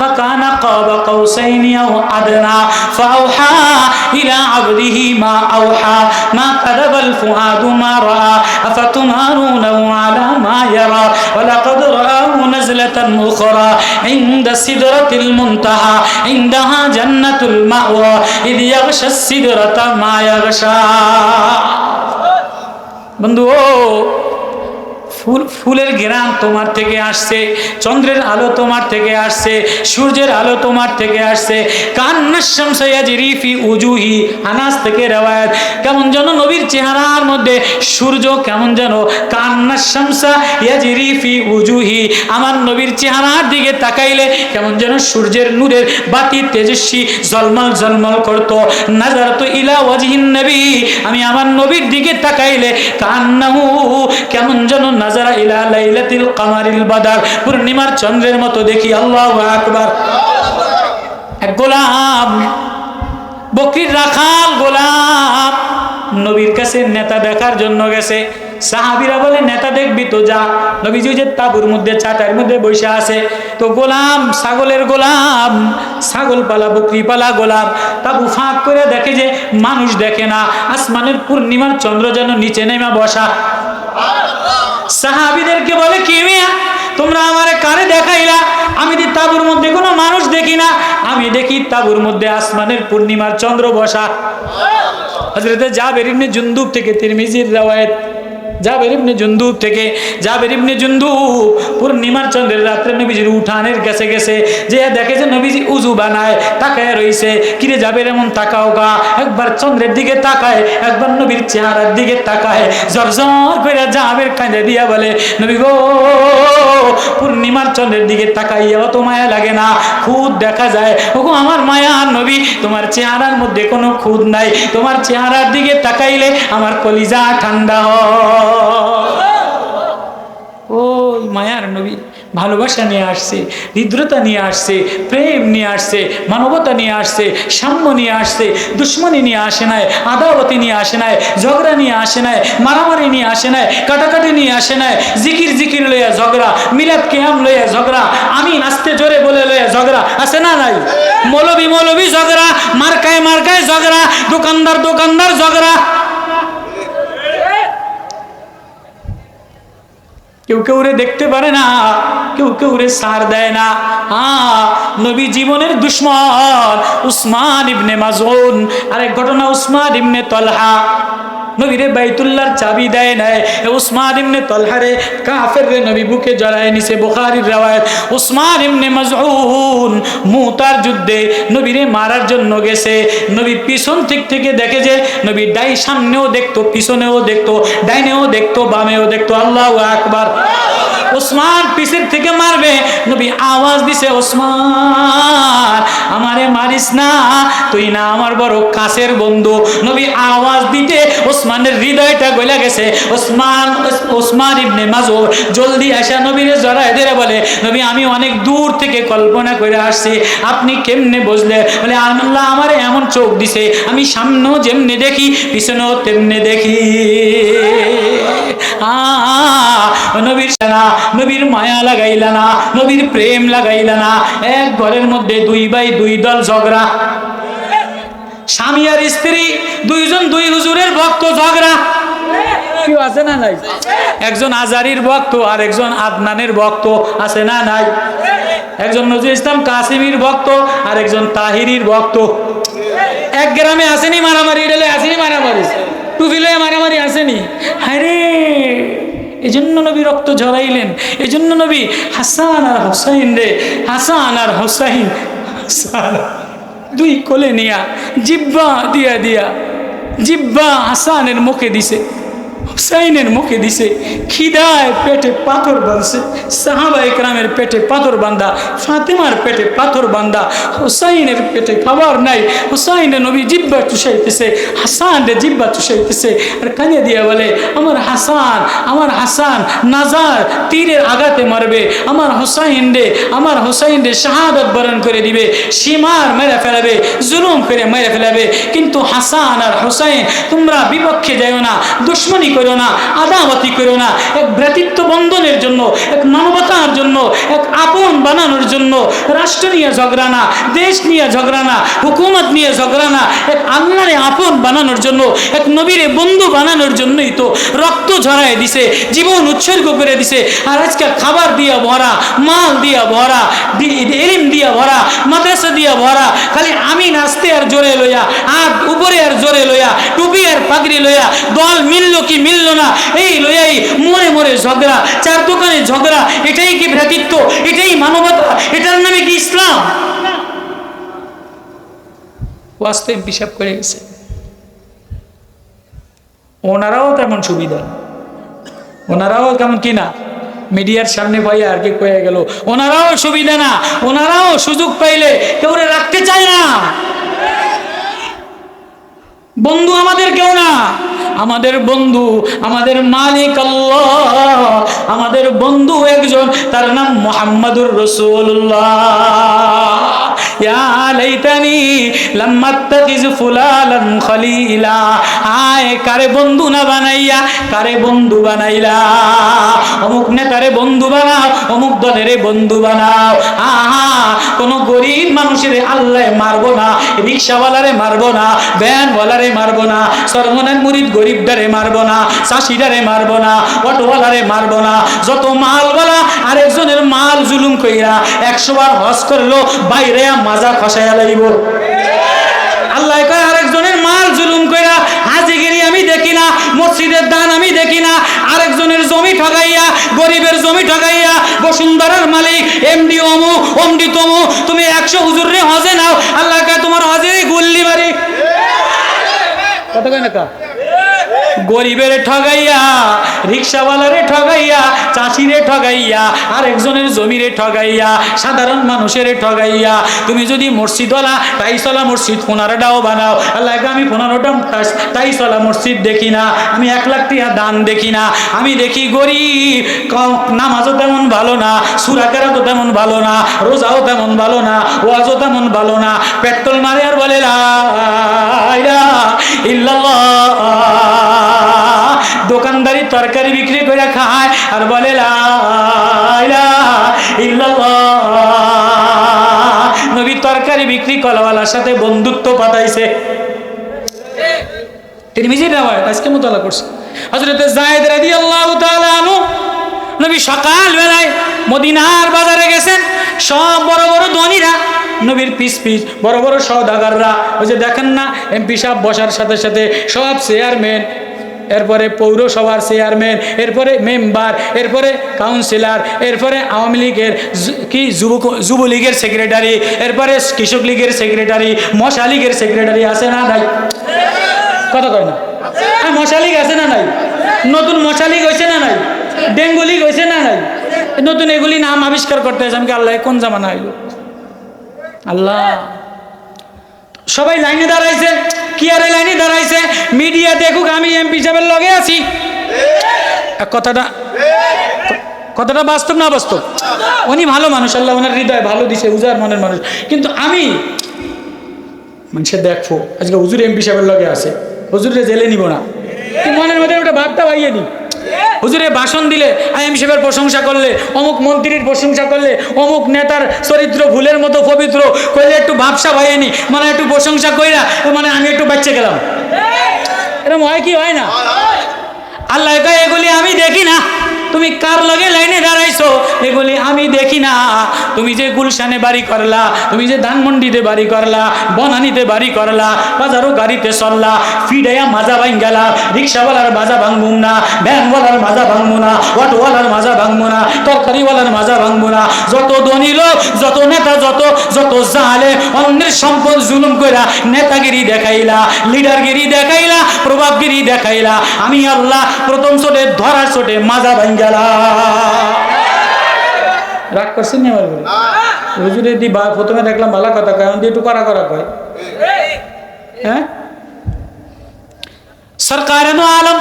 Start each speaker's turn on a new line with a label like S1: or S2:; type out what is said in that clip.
S1: فكان قاب قوسين أو أدنى فأوحى إلى عبده ما أوحى ما كذب الفؤاد ما رأى أفتمارونه على ما يرى ولقد رآه نزلة أخرى عند سدرة المنتهى عندها جنة المأوى إذ يغشى السدرة ما يغشى বন্ধু ও ফুল, ফুলের গ্রাম তোমার থেকে আসছে, চন্দ্রের আলো তোমার থেকে আসছে, সূর্যের আলো তোমার থেকে আসছে কান্নাশামসাইয়াজিরিফি উজুহি, আনাস থেকে রেওয়ায়ত। কেমন যেন নবীর চেহারার মধ্যে সূর্য কেমন যেন কান্নাশামসা ইয়াজিরিফি উজুহি। আমার নবীর চেহারার দিকে তাকাইলে কেমন যেন সূর্যের নূরের বাতি তেজস্বী জলমল জলমল করতো। নাজার ইলা ওয়াজহিন নবী, আমি আমার নবীর দিকে তাকাইলে কান্নাহু কেমন যেন নাজারা ইলা লাইলাতিল কামারিল বাদার। পূর্ণিমার চন্দ্রের মতো দেখি আল্লাহু আকবার। এক গোলাম বকরির রাখাল গোলাম, নবীর কাছে নেতা দেখার জন্য গেছে। সাহাবিরা বলে, নেতা দেখবি তো যা। নবীজি যে তাবুর মধ্যে, চাটার মধ্যে বসে আছে। তো গোলাম, ছাগলের গোলাম, ছাগল পালা, বকরি পালা, গোলাম। তাবু ফাঁক করে দেখে যে মানুষ দেখে না। আসমানের পূর্ণিমার চন্দ্র যেন নিচে নেমা বসা। সাহাবিদেরকে বলে, কি মিয়া? তোমরা আমারে কারে দেখাইলা? আমি দি তাবুর মধ্যে কোনো মানুষ দেখি না। আমি দেখি তাবুর মধ্যে আসমানের পূর্ণিমার চন্দ্র বসা হজরতে জাবের ইবনে জুন্দুব থেকে তিরমিজির রাওয়ায়াত জাবের ইবনে জুন্দুব থেকে, জাবের ইবনে জুন্দুব পূর্ণিমার চন্দ্রের রাত্রে নবীজির উঠানের গেছে গেছে, যে দেখে যে নবীজি উজু বানায়, তাকায় রইছে, কিরে জাবের, এমন তাকাও গা? একবার চন্দ্রের দিকে তাকায়, একবার নবীর চেহারার দিকে তাকায় জরজর করে জাবের কাঁদে দিয়া বলে, নবী গো, পূর্ণিমার চন্দ্রের দিকে তাকাইয়া অত মায়া লাগে না, খুদ দেখা যায়। ওগো আমার মায়া নবী, তোমার চেহারার মধ্যে কোনো খুদ নাই, তোমার চেহারার দিকে তাকাইলে আমার কলিজা ঠান্ডা হয়। ওই মায়ার নবী, ভালোবাসা নিয়ে আসছে, হৃদ্রতা নিয়ে আসছে, প্রেম নিয়ে আসছে, মানবতা নিয়ে আসছে, সাম্য নিয়ে আসছে, দুশ্মনী নিয়ে আসে নাই, আদাবতী নিয়ে আসে নাই, ঝগড়া নিয়ে আসে নাই, মারামারি নিয়ে আসে নাই, কাটাকাটি নিয়ে আসে নাই, জিকির জিকির লইয়া ঝগড়া, মিলাদ কেয়াম লইয়া ঝগড়া, আমি আস্তে জোরে বলে লইয়া ঝগড়া, আছে না নাই? মৌলবি মৌলবি ঝগড়া, মার্কায় মার্কায় ঝগড়া, দোকানদার দোকানদার ঝগড়া। কেউ কেউ রে দেখতে পারে না, কেউ কেউ রে সার দেয় না। হ্যাঁ নবী জীবনের দুশ্মন, উসমান ইবনে মাজুন আরেক ঘটনা উসমান ইবনে তলহা। নবীরে বাইতুল্লার চাবি দেয় নাই। উসমান ইমনে তলহারে কাফের রে নবী বুকে জড়ায় নিছে বোখারির রাওয়ায়াত। উসমান ইমনে মাজউন মুতার যুদ্ধে নবীরে মারার জন্য গেছে। নবী পিছন ঠিক থেকে দেখে যে নবী ডাই সামনেও দেখতো, পিছনেও দেখতো, ডাইনেও দেখতো, বামেও দেখতো। আল্লাহ আকবার। ওসমান পিছের থেকে মারবে। নবী আওয়াজ দিছে, ওসমান, আমারে মারিস না, তুই না আমার বড় কাছের বন্ধু। নবী আওয়াজ দিতে ওসমানের হৃদয়টা গলা গেছে। ওসমান ওসমান ইবনে মাজুর জলদি আসা নবীরে জড়ায় ধরে বলে, নবী, আমি অনেক দূর থেকে কল্পনা করে আসছি। আপনি কেমনে বুঝলে? বলে, আল্লাহ আমারে এমন চোখ দিছে, আমি সামনেও যেমনে দেখি, পিছনেও তেমনি দেখি। লাগাইলা না প্রেম লাগাইলা না, এক ঘরের মধ্যে দুই দুই দল ঝগড়া। স্বামী আর স্ত্রী, দুইজন দুই হুজুরের ভক্ত ঝগড়া। একজন আজারির ভক্ত আর একজন আদনানের ভক্ত আছে না নাই? একজন নজরুল ইসলাম কাসিমির ভক্ত আর একজন তাহিরির ভক্ত। এক গ্রামে আসেনি মারামারি আসেনি মারামারি। টুপি লয়ে মারামারি আসেনি। আরে এজন্য নবী রক্ত ঝরাইলেন এজন্য নবী হাসান আর হোসাইন রে, হাসান আর হোসাইন দুই কোলে নিয়া জিব্বা দিয়া দিয়া, জিব্বা হাসানের মুখে দিছে। হুসাইনের মুখে দিছে, খিদায় পেটে পাথর বাঁধছে, সাহাবা একরামের পেটে পাথর বান্ধা ফাতেমার পেটে পাথর বান্ধা হুসাইনের পেটে খাবার নাই, হুসাইনের নবী জিব্বা চুষাইতেছে হাসান রে জিব্বা চুষাইতেছে, আর কানিয়া দিয়া বলে, আমার হাসান আমার হাসান, নাজার তীরের আঘাতে মারবে, আমার হুসাইন রে আমার হুসাইন রে শাহাদত বরণ করে দিবে, সীমার মেরে ফেলাবে, জুলুম করে মেরে ফেলাবে, কিন্তু হাসান আর হুসাইন তোমরা বিপক্ষে যাইও না, দুশ্মনী করো করো না, আদামতি করো না। এক ভ্রাতৃত্ব বন্ধনের জন্য, এক মানবতার জন্য, এক আপন বানানোর জন্য রাষ্ট্র নিয়ে ঝগড়া না, দেশ নিয়ে ঝগড়া না, হুকুমত নিয়ে ঝগড়া না, এক আল্লাহরে আপন বানানোর জন্য, এক নবীরে বন্ধু বানানোর জন্যই তো রক্ত ঝরায় দিছে, জীবন উৎসর্গ করে দিছে। আর আজকে খাবার দিয়া ভরা, মাল দিয়া ভরা এলিম দিয়া ভরা, মাদ্রাসা দিয়া ভরা, খালি আমি নাচতে আর জোরে লইয়া আর উপরে আর জোরে লইয়া, টুপি আর পাগড়ি লইয়া, দল মিলল কি মিলল না। এই লইয়াই মরে মরে ঝগড়া, চার দোকানে ঝগড়া, এটাই কি ভ্রাতৃত্ব? এটাই মানবতা? এটার নামে কি ইসলাম? করে গেছে। ওনারাও তেমন সুবিধা ওনারাও কেমন মিডিয়ার সামনে আর কি কয়ে গেল, ওনারাও সুবিধা না। ওনারাও সুযোগ পাইলে কেউ রাখতে চায় না। বন্ধু আমাদের কেউ না। আমাদের বন্ধু আমাদের মালিক আল্লাহ আমাদের বন্ধু একজন তার নাম মোহাম্মদুর রসুল্লাহ ইয়া লাইতানি লাম আত্তাখিজ ফুলালান খলিলা আয় কারে বন্ধু না বানাইয়া? কারে বন্ধু বানাইলা? অমুক নেতারে বন্ধু বানাও, অমুক বন্ধু বানাও। আহা গরিব মানুষের আল্লাহ মারবো না, রিক্সাওয়ালারে মারবো না, ভ্যানওয়ালারে মারবো না মুরিদ গরিবদারে মারবো না চাষিদারে মারবো না, অটোওয়ালারে মারবো না। যত মালওয়ালা আরেকজনের মাল জুলুম কইরা একশো বার হজ করল, বাইরে মাজা খসাইয়া লাইব। আল্লাহ কয়, আরেকজনের মাল জুলুম কইরা হাজিগিরি আমি দেখি না, মসজিদের দান আমি দেখি না। আরেকজনের জমি ঠগাইয়া, গরিবের জমি ঠগাইয়া, বসুন্ধরার মালিক, এমডি অমু অমডি তমু, তুমি একশো হুজুরে হজে নাও। আল্লাহ কয়, তোমার হজে গুল্লি মারি। কত কয় না? গরিবের ঠগাইয়া, রিক্সাওয়ালারে ঠগাইয়া, চাষিরে ঠগাইয়া, আরেকজনের জমিরে ঠগাইয়া, সাধারণ মানুষের ঠগাইয়া, তুমি যদি মসজিদওয়ালা তাইসলা মসজিদ পনেরোটাও বানাও। আল্লাহ আমি পনেরোটা তাইসলা মসজিদ দেখি না। আমি এক লাখ টিয়া দান দেখি না। আমি দেখি গরিব নামাজও তেমন ভালো না সুরাকেরা তো তেমন ভালো না, রোজাও তেমন ভালো না, ওয়াজও তেমন ভালো না। পেট্রোল মারে আর বলে, লা ইল্লাল্লাহ। তরকারি বিক্রি করে খায় আর বলে নবী তরকারি বিক্রি কলাওয়ালার সাথে বন্ধুত্ব পাতাইছে তিনি আজকে মোতালা করছে। জায়েদ তাআলা আনহু নবী মদিনার বাজারে গেছেন। সব বড় বড় ধনীরা, নবীর পিস পিস, বড় বড় সওদাগাররা, ওই যে দেখেন না, এমপি সাহেব বসার সাথে সাথে সব চেয়ারম্যান এরপরে পৌরসভার চেয়ারম্যান, এরপরে মেম্বার, এরপরে কাউন্সিলর, এরপরে আওয়ামী লীগের কি যুব যুবলীগের সেক্রেটারি, এরপরে কৃষক লীগের সেক্রেটারি, মশা লীগের সেক্রেটারি আছে না নাই? কথা কয় না। আর মশা লীগ আছে না নাই? নতুন মশা লীগ হয়েছে না নাই? ডেঙ্গু লীগ হয়েছে না নাই? নতুন এগুলি নাম আবিষ্কার করতে হয়েছে আমি আল্লাহ কোন জামানা হইল? আল্লাহ। সবাই লাইনে দাঁড়াইছে। কি আরে লাইনে দাঁড়াইছে। মিডিয়া দেখুক, আমি এমপি সাহেবের লগে আছি। কথাটা কথাটা বাস্তব না বাস্তব? উনি ভালো মানুষ, আল্লাহ ওনার হৃদয় ভালো দিছে উজার মনের মানুষ। কিন্তু আমি মানুষে দেখো, আজকে হুজুর এমপি সাহেবের লগে আছে। হুজুরে জেলে নিব না। মনের মধ্যে ওটা ভাবটা পাইয়ে নি হুজুরে ভাষণ দিলে আইএম সাহেবের প্রশংসা করলে অমুক মন্ত্রীর প্রশংসা করলে অমুক নেতার চরিত্র ভুলের মতো পবিত্র করলে একটু ভাবসা ভাইনি মানে একটু প্রশংসা কইরা মানে আমি একটু বাচ্চা গেলাম। এরকম হয় কি হয় না? আল্লাহ এগুলি আমি দেখি না। তুমি কার লগে লাইনে দাঁড়াইছো? এগুলি আমি দেখি না। তুমি যে গুলশানে বাড়ি করলা, তুমি যে ধানমন্ডিতে বাড়ি করলা, বনানিতে বাড়ি করলা বাজারও গাড়িতে চললা, ফিডাইয়া মাজা ভাঙ গেলা রিক্সাওয়ালার মাজা ভাঙবুম না ভ্যানওয়ালার মাজা ভাঙবো না, অটোওয়ালার মাজা ভাঙবো না, তরকারিওয়ালার মাজা ভাঙবো না। যত ধনী লোক, যত নেতা, যত যত জালে অন্যের সম্পদ জুলুম কইরা নেতাগিরি দেখাইলা, লিডারগিরি দেখাইলা, প্রভাবগিরি দেখাইলা। আমি আল্লাহ প্রথম চোটে, ধরার চোটে মাজা ভাঙ গেলা রাগ করছেন আমার বলে হুজুরে দি প্রথমে দেখলাম ভালো কথা কয় দিয়ে একটু করা করা কয়। হ্যাঁ? সরকার আলম